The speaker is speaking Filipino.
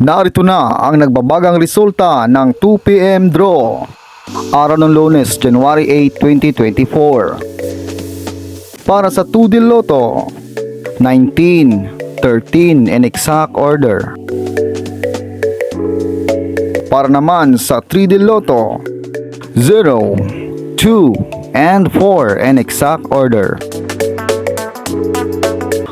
Narito na ang nagbabagang resulta ng 2pm draw. Araw ng lunes, January 8, 2024. Para sa 2D Lotto, 19, 13 in exact order. Para naman sa 3D Lotto, 0, 2, and 4 in exact order.